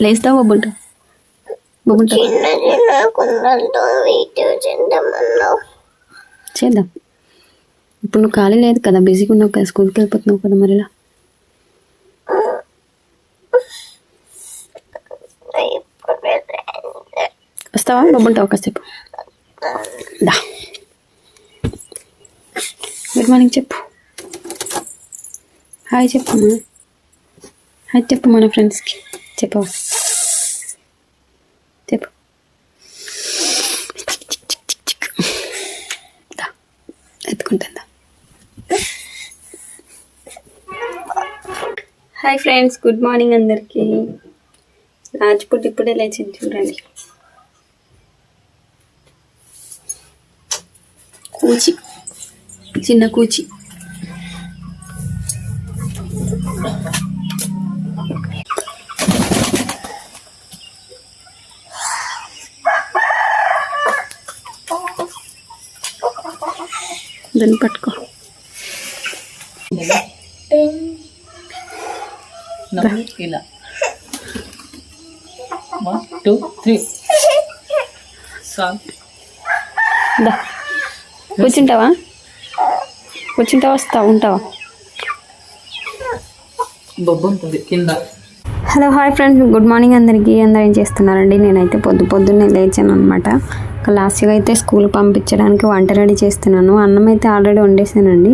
లేస్తావు బొబ్బుంటావు బొబ్బుంటావు చిన్న చిన్న కుండలతో వీడియో చేద్దామన్నావు. చేద్దాం. ఇప్పుడు నువ్వు ఖాళీ లేదు కదా బిజీగా ఉన్నావు కదా స్కూల్కి వెళ్ళిపోతున్నావు కదా మరి ఇలా ఇప్పుడు వస్తావా బొబ్బుంటావు కాసేపు? దా. గుడ్ మార్నింగ్ చెప్పు. హాయ్ చెప్పు అమ్మా. హాయ్ చెప్పు మన ఫ్రెండ్స్కి చెప్పవా చెప్పు దా ఎత్తుకుంటుందా హాయ్ ఫ్రెండ్స్ గుడ్ మార్నింగ్ అందరికీ. రాజ్పుట్ ఇప్పుడే లేచింది చూడండి. కూచి చిన్న కూచి. దాన్ని పట్టుకో. నవ్వు ఇలా. వన్ టూ త్రీ కూర్చుంటావా? కూర్చుంటావా? వస్తావా ఉంటావా? కింద. Hello hi friends. Good morning అందరికీ. అందరూ ఏం చేస్తున్నారండి? నేనైతే పొద్దు పొద్దున్నే లేచాను అనమాట లాస్ట్గా అయితే స్కూల్ పంపించడానికి వంట రెడీ చేస్తున్నాను. అన్నం అయితే ఆల్రెడీ వండేసానండి.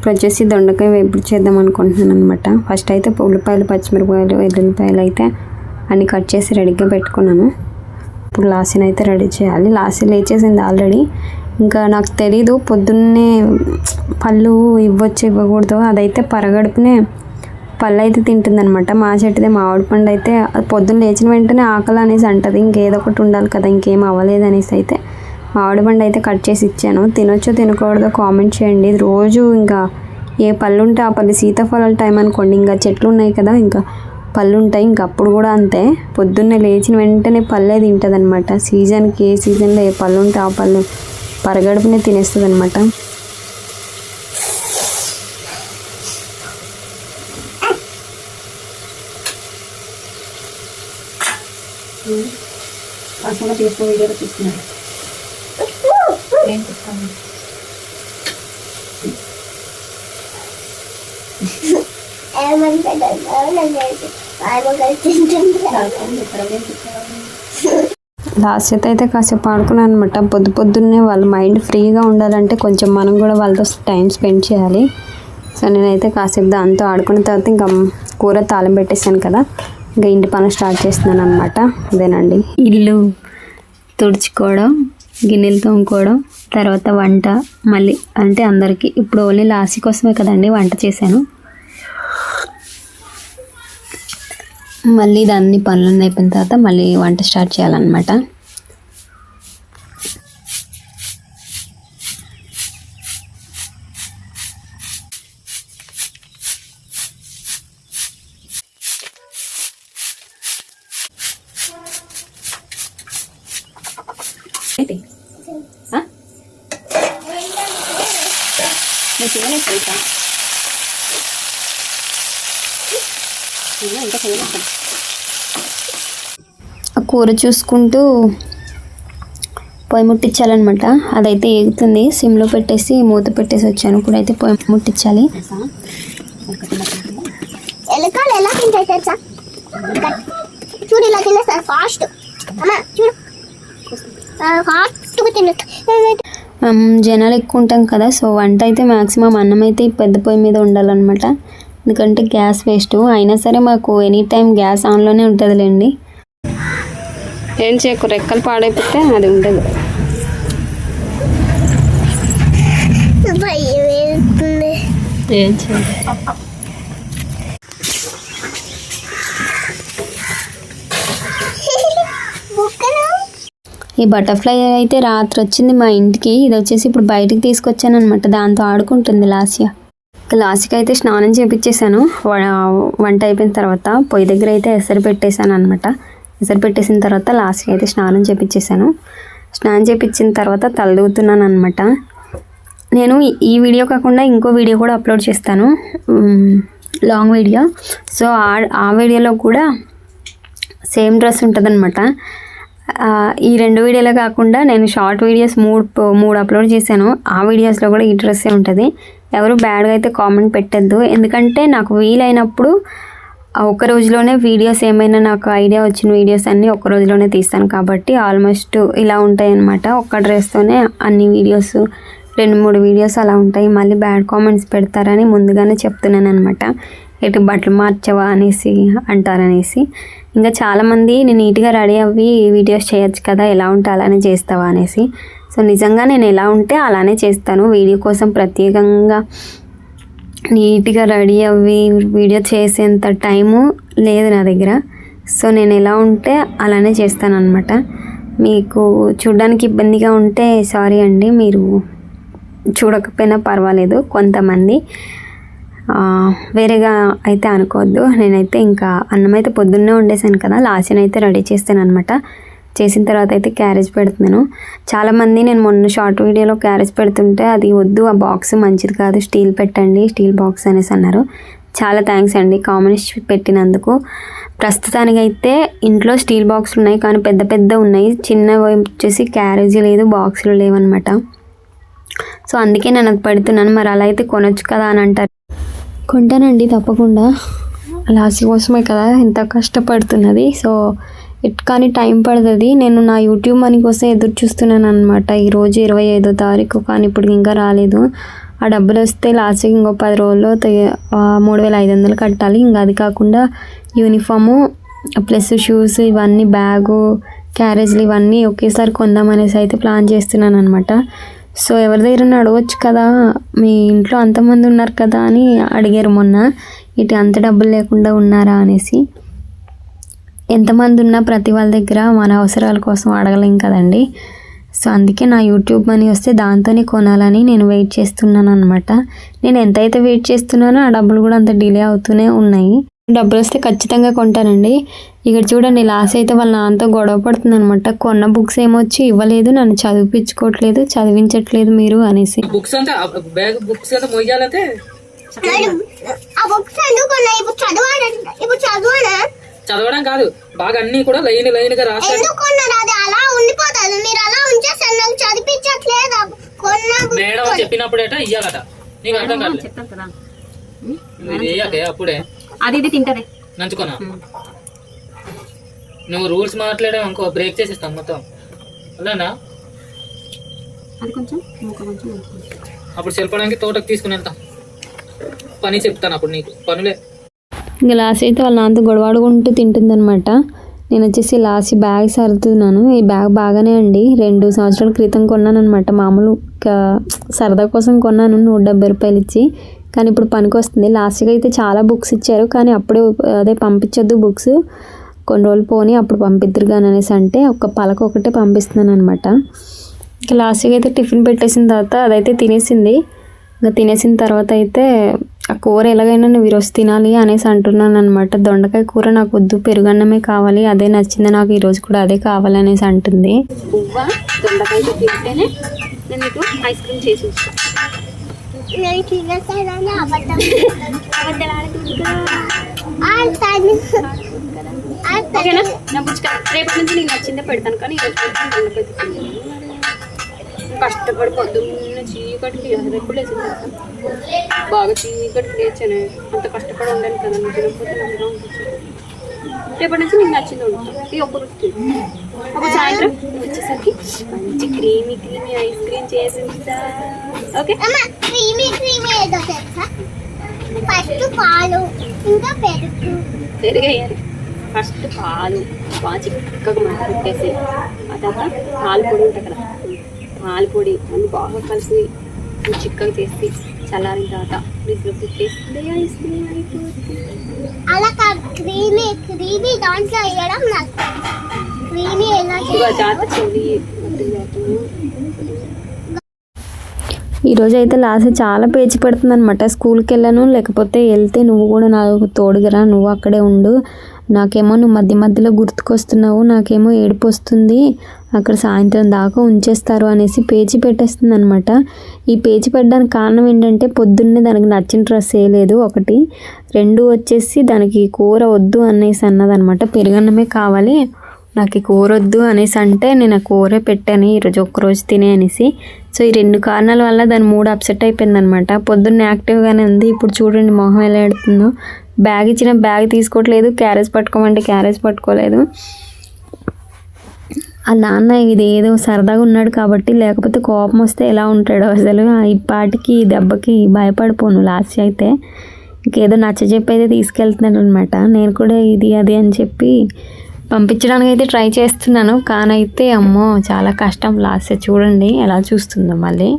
ఇప్పుడు వచ్చేసి దొండకాయ వేపుడు చేద్దాం అనుకుంటున్నాను అనమాట ఫస్ట్ అయితే ఉల్లిపాయలు పచ్చిమిరపకాయలు ఎల్లుల్లిపాయలు అయితే అన్ని కట్ చేసి రెడీగా పెట్టుకున్నాను. ఇప్పుడు లాసీని అయితే రెడీ చేయాలి. లాసీ లేచేసింది ఆల్రెడీ ఇంకా నాకు తెలీదు పొద్దున్నే పళ్ళు ఇవ్వచ్చు ఇవ్వకూడదు అదైతే పరగడుపునే పళ్ళు అయితే తింటుందనమాట మా చెట్టుదే మామిడి పండు అయితే పొద్దున్న లేచిన వెంటనే ఆకలి అనేసి అంటది. ఇంకేదో ఒకటి ఉండాలి కదా ఇంకేం అవ్వలేదు అనేసి అయితే మామిడి అయితే కట్ చేసి ఇచ్చాను. తినొచ్చో తినకూడదో కామెంట్ చేయండి. రోజు ఇంకా ఏ పళ్ళు ఉంటే ఆ పళ్ళు సీతాఫలాల టైం అనుకోండి. ఇంకా చెట్లు ఉన్నాయి కదా ఇంకా పళ్ళు ఉంటాయి ఇంకా అప్పుడు కూడా అంతే. పొద్దున్నే లేచిన వెంటనే పళ్ళే తింటుంది అనమాట సీజన్కి ఏ సీజన్లో ఏ పళ్ళు ఉంటే ఆ పళ్ళు పరగడుపునే తినేస్తుంది అనమాట అసలు తీసుకుని వీడియోలో తీసుకున్నాను లాస్ట్ అయితే అయితే కాసేపు ఆడుకున్నాను అనమాట పొద్దు పొద్దున్నే వాళ్ళ మైండ్ ఫ్రీగా ఉండాలంటే కొంచెం మనం కూడా వాళ్ళతో టైం స్పెండ్ చేయాలి. సో నేనైతే కాసేపు దాంతో ఆడుకున్న తర్వాత ఇంకా కూర తాళం పెట్టేశాను కదా. ఇంకా ఇంటి పనులు స్టార్ట్ చేస్తున్నాను అనమాట అదేనండి ఇల్లు తుడుచుకోవడం గిన్నెలు తోముకోవడం తర్వాత వంట మళ్ళీ అంటే అందరికీ ఇప్పుడు ఓన్లీ లాస్ట్ కోసమే కదండి వంట చేశాను. మళ్ళీ ఇది అన్ని పనులన్నీ అయిపోయిన తర్వాత మళ్ళీ వంట స్టార్ట్ చేయాలన్నమాట ఏంటి? ఆ? నువ్వు తినలేదు తెలుసా? ఇంకా. ఆ కూర చూసుకుంటూ పొయ్యి ముట్టించాలన్నమాట. అదైతే ఏగుతుంది. సిమ్లో పెట్టేసి మూత పెట్టేసి వచ్చాను. ఇప్పుడైతే పొయ్యి ముట్టించాలి. ఎలకాలు ఎలా తింటాయి తెలుసా చూడు ఇలా తినేస్తారు ఫాస్ట్ అమ్మా చూడు. ఫాస్ట్గా తినేస్తారు మనం జనాలు ఎక్కువ ఉంటాం కదా సో వంట అయితే మ్యాక్సిమం అన్నం అయితే పెద్ద పొయ్యి మీద ఉండాలన్నమాట. ఎందుకంటే గ్యాస్ వేస్ట్. అయినా సరే మాకు ఎనీ టైం గ్యాస్ ఆన్లోనే ఉంటుందిలేండి. ఏం చేయకు రెక్కలు పాడైపోతే అది ఉండదు. ఏం చేయాలి. ఈ బటర్ఫ్లై అయితే రాత్రి వచ్చింది మా ఇంటికి. ఇది వచ్చేసి ఇప్పుడు బయటికి తీసుకొచ్చాను అనమాట దాంతో ఆడుకుంటుంది లాస్య. లాస్ట్కి అయితే స్నానం చేపించేశాను వ- వంట అయిపోయిన తర్వాత పొయ్యి దగ్గర అయితే ఎసరు పెట్టేశాను అనమాట ఎసరు పెట్టేసిన తర్వాత లాస్ట్కి అయితే స్నానం చేపించేశాను స్నానం చేపించిన తర్వాత తలదూతున్నాను అనమాట నేను ఈ- వీడియో కాకుండా ఇంకో వీడియో కూడా అప్లోడ్ చేస్తాను. Long video. సో ఆ వీడియోలో కూడా సేమ్ డ్రెస్ ఉంటుందన్నమాట. ఈ రెండు వీడియోలే కాకుండా నేను షార్ట్ వీడియోస్ మూడు మూడు అప్లోడ్ చేశాను. ఆ వీడియోస్లో కూడా ఈ డ్రెస్సే ఉంటుంది. ఎవరు బ్యాడ్గా అయితే కామెంట్ పెట్టద్దు. ఎందుకంటే నాకు వీలైనప్పుడు ఒక రోజులోనే వీడియోస్ ఏమైనా నాకు ఐడియా వచ్చిన వీడియోస్ అన్నీ ఒక్క రోజులోనే తీస్తాను. కాబట్టి ఆల్మోస్ట్ ఇలా ఉంటాయి అనమాట ఒక్క డ్రెస్తోనే అన్ని వీడియోస్ రెండు మూడు వీడియోస్ అలా ఉంటాయి. మళ్ళీ బ్యాడ్ కామెంట్స్ పెడతారని ముందుగానే చెప్తున్నాను అనమాట ఎటు బట్టలు మార్చవా అనేసి అంటారనేసి. ఇంకా చాలామంది నేను నీట్గా రెడీ అవ్వి వీడియోస్ చేయొచ్చు కదా ఎలా ఉంటే అలానే చేస్తావా? అనేసి. సో నిజంగా నేను ఎలా ఉంటే అలానే చేస్తాను. వీడియో కోసం ప్రత్యేకంగా నీట్గా రెడీ అవ్వి వీడియో చేసేంత టైము లేదు నా దగ్గర. సో నేను ఎలా ఉంటే అలానే చేస్తాను అనమాట మీకు చూడడానికి ఇబ్బందిగా ఉంటే సారీ అండి. మీరు చూడకపోయినా పర్వాలేదు. కొంతమంది వేరేగా అయితే అనుకోవద్దు. నేనైతే ఇంకా అన్నం అయితే పొద్దున్నే వండేసాను కదా. లాస్ట్ని అయితే రెడీ చేస్తాను అనమాట చేసిన తర్వాత అయితే క్యారేజ్ పెడుతున్నాను. చాలామంది నేను మొన్న షార్ట్ వీడియోలో క్యారేజ్ పెడుతుంటే అది వద్దు ఆ బాక్స్ మంచిది కాదు స్టీల్ పెట్టండి స్టీల్ బాక్స్ అనేసి అన్నారు. చాలా థ్యాంక్స్ అండి కామెంట్స్ పెట్టినందుకు. ప్రస్తుతానికైతే ఇంట్లో స్టీల్ బాక్సులు ఉన్నాయి కానీ పెద్ద పెద్ద ఉన్నాయి. చిన్నవి వచ్చేసి క్యారేజీ లేదు బాక్సులు లేవన్నమాట. సో అందుకే నేను అది పెడుతున్నాను మరి అలా అయితే కొనొచ్చు కదా అని అంటారు. కొంటానండి తప్పకుండా. లాస్ట్ కోసమే కదా ఎంత కష్టపడుతున్నది. సో ఇట్ కానీ టైం పడుతుంది నేను నా యూట్యూబ్ మనీ కోసం ఎదురు చూస్తున్నాను అనమాట ఈరోజు ఇరవై ఐదో తారీఖు కానీ ఇప్పుడు ఇంకా రాలేదు. ఆ డబ్బులు వస్తే లాస్ట్కి ఇంకో పది రోజుల్లో మూడు వేల ఐదు వందలు కట్టాలి. ఇంకా అది కాకుండా యూనిఫాము ప్లస్ షూస్ ఇవన్నీ బ్యాగు క్యారేజ్లు ఇవన్నీ ఒకేసారి కొందామనేసి అయితే ప్లాన్ చేస్తున్నాను అనమాట సో ఎవరి దగ్గర అడగవచ్చు కదా. మీ ఇంట్లో అంతమంది ఉన్నారు కదా అని అడిగారు మొన్న. ఇటు అంత డబ్బులు లేకుండా ఉన్నారా అనేసి. ఎంతమంది ఉన్నా ప్రతి వాళ్ళ దగ్గర మన అవసరాల కోసం అడగలేం కదండి. సో అందుకే నా యూట్యూబ్ మనీ వస్తే దాంతోనే కొనాలని నేను వెయిట్ చేస్తున్నాను అనమాట నేను ఎంతైతే వెయిట్ చేస్తున్నానో ఆ డబ్బులు కూడా అంత డిలే అవుతూనే ఉన్నాయి. డబ్బులు వస్తే ఖచ్చితంగా కొంటానండి. ఇక్కడ చూడండి లాస్ట్ అయితే వాళ్ళ నాన్నతో గొడవ పడుతుంది అనమాట కొన్న బుక్స్ ఏమొచ్చి ఇవ్వలేదు నన్ను చదివించుకోవట్లేదు చదివించట్లేదు మీరు అనేసి. బుక్స్ బ్యాగ్ బుక్స్ అంతా మొయ్యాలంటే? ఆ బుక్స్ ఎందుకున్నా ఇప్పుడు చదవాలంట ఇప్పుడు చదవనా చదవడం కాదు. బాగా అన్ని కూడా లైన్ లైన్గా రాశాడు అలా ఉండిపోతుంది. మీరు అలా నాకు చదివించట్లేదు. మేడం చెప్పినప్పుడేట ఇయ్యాలట. నీకు అర్థం కాదు. అప్పుడే. అది ఇది తింటది. నంచుకున్నా. నువ్వు రూల్స్ మాట్లాడావు అనుకో బ్రేక్ చేసేస్తాం మొత్తం. అలానా అది కొంచెం కొంచెం అప్పుడు సెల్పడానికి తోటకు తీసుకుని వెళ్తాం. పని చెప్తాను అప్పుడు నీకు. పనులే. ఇంకా లాస్ట్ అయితే వాళ్ళ నాన్నతో గొడవాడుకుంటూ తింటుందనమాట నేను వచ్చేసి లాస్ట్ బ్యాగ్ సర్దుతున్నాను. ఈ బ్యాగ్ బాగానే అండి రెండు సంవత్సరాల క్రితం కొన్నాను అనమాట మామూలు సరదా కోసం కొన్నాను. నూట డెబ్బై రూపాయలు ఇచ్చి. కానీ ఇప్పుడు పనికి వస్తుంది. లాస్ట్గా అయితే చాలా బుక్స్ ఇచ్చారు. కానీ అప్పుడే అదే పంపించొద్దు బుక్స్. కొన్ని రోజులు పోనీ అప్పుడు పంపిద్దరు కానీ అనేసి అంటే ఒక పలక ఒకటే పంపిస్తున్నాను అనమాట ఇంకా లాస్ట్గా అయితే టిఫిన్ పెట్టేసిన తర్వాత అదైతే తినేసింది. ఇంకా తినేసిన తర్వాత అయితే ఆ కూర ఎలాగైనా నువ్వు ఈరోజు తినాలి అనేసి అంటున్నాను అనమాట దొండకాయ కూర నాకు వద్దు పెరుగన్నమే కావాలి అదే నచ్చింది నాకు ఈరోజు కూడా అదే కావాలి అనేసి అంటుంది. తింటేనే నేను మీకు ఐస్ క్రీమ్ చేసి ఓకేనా? నా రేపటి నుంచి నీకు నచ్చిందే పెడతాను కానీ ఈరోజు దొండకాయ కష్టపడి పొద్దున్న చీకటికి అసలు ఎప్పుడు లేచింది? బాగా చీకటికి లేచాను. అంత కష్టపడి ఉండాలి కదా తినకపోతే నాకు ఉంటుంది రేపటి నుంచి నీకు నచ్చింది ఉంటాను ఇది ఒక రోజు తిను. అప్పుడు సాయంత్రం వచ్చేసరికి మంచి క్రీమీ క్రీమీ ఐస్ క్రీమ్ చేసి. ఓకే? అమ్మ క్రీమీ క్రీమీ ఏదో తెలుసా? ఫస్ట్ పాలు ఇంకా పెరుగు. పెరిగేయాలి ఫస్ట్ పాలు. బాగా చిక్కగా మరగొట్టేసి ఆ తర్వాత పాలు పొడి ఉంటుంది కదా. పాలు పొడి అన్ని బాగా కలిసి చిక్కగా చేసి చల్లారిన తర్వాత ఫ్రిడ్జ్లో పెట్టేసి అలా క్రీమీ దాంట్లో వేయడం ఎలా చెల్లి. ఈరోజు అయితే లాస్ట్ చాలా పేచి పెడుతుంది అనమాట స్కూల్కి వెళ్ళాను లేకపోతే వెళ్తే నువ్వు కూడా నాకు తోడుగరా నువ్వు అక్కడే ఉండు. నాకేమో నువ్వు మధ్య మధ్యలో గుర్తుకొస్తున్నావు నాకేమో ఏడుపు వస్తుంది. అక్కడ సాయంత్రం దాకా ఉంచేస్తారు అనేసి పేచి పెట్టేస్తుంది అనమాట ఈ పేచి పెట్టడానికి కారణం ఏంటంటే పొద్దున్నే దానికి నచ్చిన డ్రెస్ వేయలేదు ఒకటి. రెండు వచ్చేసి దానికి కూర వద్దు అనేసి అన్నదనమాట పెరుగన్నమే కావాలి. నాకు ఈ కూర వద్దు అనేసి అంటే నేను ఆ కూరే పెట్టాను ఈరోజు ఒక్కరోజు తినే అనేసి. సో ఈ రెండు కారణాల వల్ల దాని మూడు అప్సెట్ అయిపోయింది అనమాట పొద్దున్న యాక్టివ్గానే ఉంది. ఇప్పుడు చూడండి మొహం ఎలా ఎడుతుందో. బ్యాగ్ ఇచ్చిన బ్యాగ్ తీసుకోవట్లేదు. క్యారేజ్ పట్టుకోమంటే క్యారేజ్ పట్టుకోలేదు. ఆ నాన్న ఇది ఏదో సరదాగా ఉన్నాడు కాబట్టి లేకపోతే కోపం వస్తే ఎలా ఉంటాడో అసలు. ఈ పాటికి దెబ్బకి భయపడిపోను లాస్ట్ అయితే. ఇంకేదో నచ్చ చెప్పి అయితే తీసుకెళ్తున్నాడు అనమాట నేను కూడా ఇది అది అని చెప్పి పంపించడానికి అయితే ట్రై చేస్తున్నాను. కానైతే అమ్మో చాలా కష్టం లాస్ట్. చూడండి ఎలా చూస్తుందో మళ్ళీ.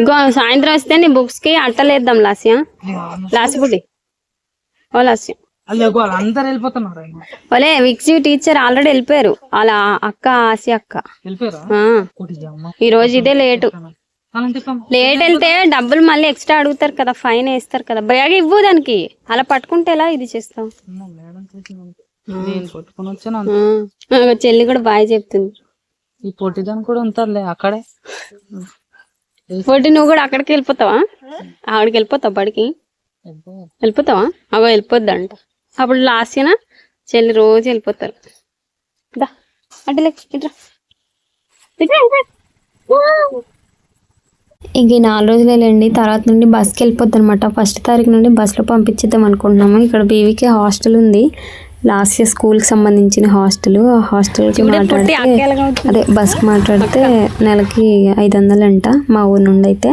ఇంకో సాయంత్రం వస్తే నీ బుక్స్కి అట్టలేద్దాం లాస్యా లాస్ట్ బుడ్డి. అందరు వెళ్ళిపోతున్నారు ఓలే విక్సీ టీచర్ ఆల్రెడీ వెళ్ళిపోయారు. వాళ్ళ అక్క ఆసి అక్క. ఈ రోజు ఇదే లేటు. లేట్ వెళ్తే డబ్బులు మళ్ళీ ఎక్స్ట్రా అడుగుతారు కదా ఫైన్ వేస్తారు కదా. బ్యాగ్ ఇవ్వు దానికి. అలా పట్టుకుంటే ఎలా ఇది చేస్తాం చెల్లి కూడా బాగా చెప్తుంది. ఈ పొట్టిదాన్ని కూడా ఉంటారులే అక్కడే. ఒకటి నువ్వు కూడా అక్కడికి వెళ్ళిపోతావా? ఆవిడకి వెళ్ళిపోతావు బడికి. వెళ్ళిపోతావా? అగో వెళ్ళిపోద్దంట. అప్పుడు లాస్ట్ అయినా చెల్లి రోజు వెళ్ళిపోతారు. దా అంటే ఇట్రా ఇంక ఈ నాలుగు రోజులే లేండి. తర్వాత నుండి బస్కి వెళ్ళిపోద్ది అనమాట ఫస్ట్ తారీఖు నుండి బస్సులో పంపించేద్దాం అనుకుంటున్నాము. ఇక్కడ బీవీకే హాస్టల్ ఉంది. లాస్ట్ ఇయర్ స్కూల్కి సంబంధించిన హాస్టల్ ఆ హాస్టల్కి మాట్లాడితే అదే బస్కి మాట్లాడితే నెలకి ఐదు వందలు అంట మా ఊరు నుండి అయితే.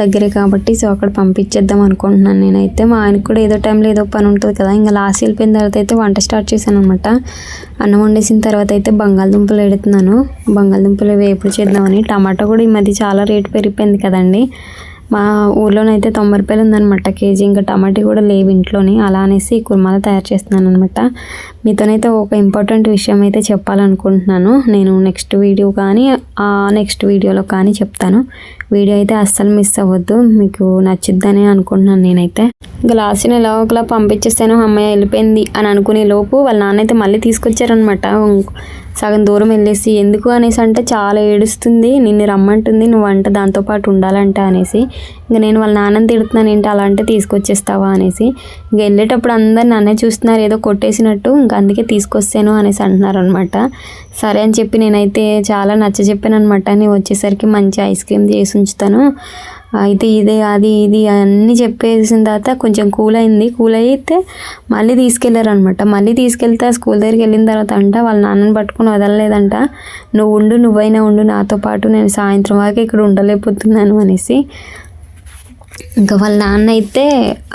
దగ్గరే కాబట్టి సో అక్కడ పంపించేద్దాం అనుకుంటున్నాను నేనైతే. మా ఆయనకు కూడా ఏదో టైంలో ఏదో పని ఉంటుంది కదా. ఇంకా లాస్ట్ వెళ్ళిపోయిన తర్వాత అయితే వంట స్టార్ట్ చేశాను అనమాట అన్నం వండేసిన తర్వాత అయితే బంగాళదుంపలు ఎడుతున్నాను. బంగాళదుంపలు వేపుడు చేద్దామని. టమాటా కూడా ఈ మధ్య చాలా రేటు పెరిగిపోయింది కదండి. మా ఊర్లోనైతే తొంభై రూపాయలు ఉందన్నమాట కేజీ. ఇంకా టమాటా కూడా లేవు ఇంట్లోని. అలా అనేసి కుర్మాలు తయారు చేస్తున్నాను అనమాట మీతోనైతే ఒక ఇంపార్టెంట్ విషయం అయితే చెప్పాలనుకుంటున్నాను. నేను నెక్స్ట్ వీడియో కానీ ఆ నెక్స్ట్ వీడియోలో కానీ చెప్తాను. వీడియో అయితే అస్సలు మిస్ అవ్వద్దు. మీకు నచ్చిద్దని అనుకుంటున్నాను నేనైతే. ఇంకా లాస్ట్ ఒకలా పంపించేస్తాను అమ్మాయి వెళ్ళిపోయింది అని అనుకునే లోపు వాళ్ళ నాన్న అయితే మళ్ళీ తీసుకొచ్చారనమాట సగం దూరం వెళ్ళేసి ఎందుకు అనేసి అంటే చాలా ఏడుస్తుంది. నిన్ను రమ్మంటుంది. నువ్వు అంట దాంతోపాటు ఉండాలంట అనేసి. ఇంకా నేను వాళ్ళ నాన్నని తిడుతున్నాను ఏంటి అలా అంటే తీసుకొచ్చేస్తావా అనేసి. ఇంక వెళ్ళేటప్పుడు అందరు నన్నే చూస్తున్నారు ఏదో కొట్టేసినట్టు ఇంక అందుకే తీసుకొస్తాను అనేసి అంటున్నారు అనమాట సరే అని చెప్పి నేనైతే చాలా నచ్చ చెప్పాను అనమాట నేను వచ్చేసరికి మంచి ఐస్ క్రీమ్ చేసి ఉంచుతాను. అయితే ఇదే అది ఇది అన్నీ చెప్పేసిన తర్వాత కొంచెం కూల్ అయింది. కూల్ అయితే మళ్ళీ తీసుకెళ్ళారు అనమాట మళ్ళీ తీసుకెళ్తే స్కూల్ దగ్గరికి వెళ్ళిన తర్వాత అంట వాళ్ళ నాన్నని పట్టుకుని వదలలేదంట. నువ్వు ఉండు నువ్వైనా ఉండు నాతో పాటు నేను సాయంత్రం వరకు ఇక్కడ ఉండలేకపోతున్నాను అనేసి ఇంకా వాళ్ళ నాన్న అయితే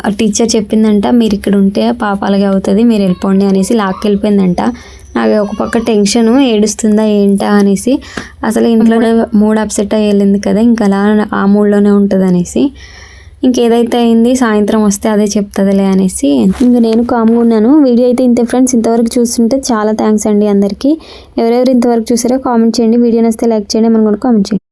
ఆ టీచర్ చెప్పిందంట మీరు ఇక్కడ ఉంటే పాప అవుతుంది మీరు వెళ్ళిపోండి అనేసి లాక్కెళ్ళిపోయిందంట నాకు ఒక పక్క టెన్షన్ ఏడుస్తుందా ఏంటా? అనేసి. అసలు ఇంట్లోనే మూడ్ అప్సెట్ అయ్యి వెళ్ళింది కదా ఇంకా అలా ఆ మూడ్లోనే ఉంటుంది అనేసి ఇంకేదైతే అయింది సాయంత్రం వస్తే అదే చెప్తుందిలే అనేసి. ఇంకా నేను కామ్గా ఉన్నాను. వీడియో అయితే ఇంతే ఫ్రెండ్స్. ఇంతవరకు చూస్తుంటే చాలా థ్యాంక్స్ అండి అందరికీ. ఎవరెవరు ఇంతవరకు చూసారో కామెంట్ చేయండి. వీడియో నస్తే లైక్ చేయండి. మనం కూడా కామెంట్ చేయండి.